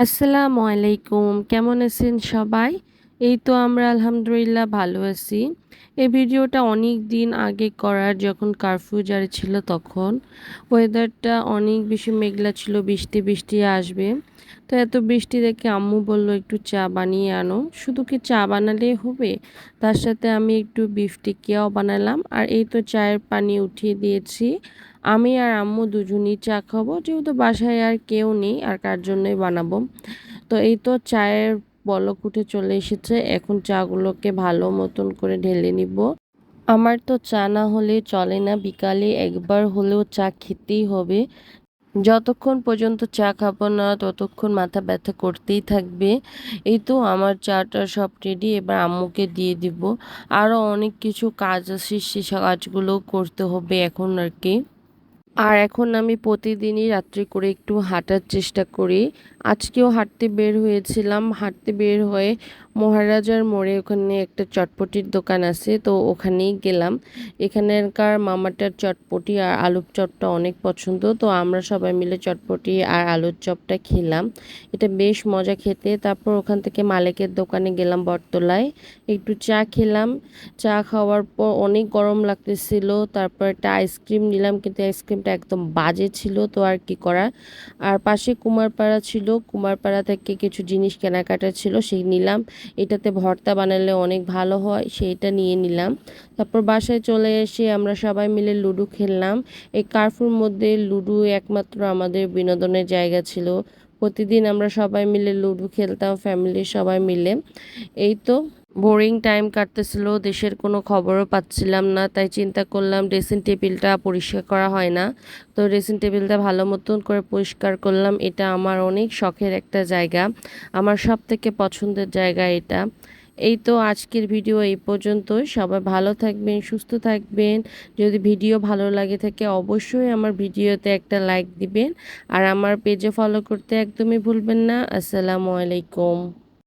আসসালামু আলাইকুম, কেমন আছেন সবাই? এই তো আমরা আলহামদুলিল্লাহ ভালো আছি। এই ভিডিওটা অনেক দিন আগে করার যখন কারফিউ জারি ছিল তখন। ওয়েদারটা অনেক বেশি মেঘলা ছিল, বৃষ্টি বৃষ্টি আসবে। তো এত বৃষ্টি দেখে আম্মু বলল, একটু চা বানিয়ে আনো। শুধু কি চা বানালেই হবে? তার সাথে আমি একটু বিফ টিকিয়াও বানালাম। আর এই তো চায়ের পানি উঠিয়ে দিয়েছি। আমি আর আম্মু দুজনই চা খাব, যেহেতু বাসায় আর কেউ নেই, আর কার জন্যই বানাবো। তো এই তো চায়ের বলক উঠে চলে এসেছে, এখন চাগুলোকে ভালো মতন করে ঢেলে নিব। আমার তো চা না হলে চলে না, বিকালে একবার হলেও চা খেতেই হবে। যতক্ষণ পর্যন্ত চা খাব না, ততক্ষণ মাথা ব্যথা করতেই থাকবে। এই তো আমার চাটা সব রেডি এবার আম্মুকে দিয়ে দিব। আরও অনেক কিছু কাজ আছে, সে কাজগুলো করতে হবে এখন আর কি। আর এখন আমি প্রতিদিনই রাত্রি করে একটু হাঁটার চেষ্টা করি। আজকেও হাঁটতে বের হয়েছিলাম। হাঁটতে বের হয়ে মহারাজার মোড়ে ওখানে একটা চটপটির দোকান আছে, তো ওখানেই গেলাম। এখানকার মামাটার চটপটি আর আলুর চপটা অনেক পছন্দ, তো আমরা সবাই মিলে চটপটি আর আলুর চপটা খেলাম। এটা বেশ মজা খেতে। তারপর ওখান থেকে মালিকের দোকানে গেলাম বটতলায়। একটু চা খেলাম। চা খাওয়ার পর অনেক গরম লাগতেছিল, তারপর একটা আইসক্রিম নিলাম, কিন্তু আইসক্রিমটা একদম বাজে ছিল, তো আর কি করা আর পাশে কুমারপাড়া ছিল। কুমারপাড়া থেকে কিছু জিনিস কেনাকাটা ছিল, সেই নিলাম। এটাতে ভর্তা বানালে অনেক ভালো হয়, সেইটা নিয়ে নিলাম। তারপর বাসায় চলে এসে আমরা সবাই মিলে লুডো খেললাম। এই কার্ফুর মধ্যে লুডো একমাত্র আমাদের বিনোদনের জায়গা ছিল। প্রতিদিন আমরা সবাই মিলে লুডো খেলতাম ফ্যামিলির সবাই মিলে। এই তো বোরিং টাইম কাটতেছিল, দেশের কোনো খবরও পাচ্ছিলাম না, তাই চিন্তা করলাম ড্রেসিং টেবিলটা পরিষ্কার করা হয় না। তো ড্রেসিং টেবিলটা ভালো মতন করে পরিষ্কার করলাম, এটা আমার অনেক শখের একটা জায়গা, আমার সব থেকে পছন্দের জায়গা এটা। এই তো আজকের ভিডিও এই পর্যন্তই সবাই ভালো থাকবেন, সুস্থ থাকবেন, যদি ভিডিও ভালো লাগে থাকে অবশ্যই আমার ভিডিওতে একটা লাইক দিবেন, আর আমার পেজে ফলো করতে একদমই ভুলবেন না, আসসালামু আলাইকুম।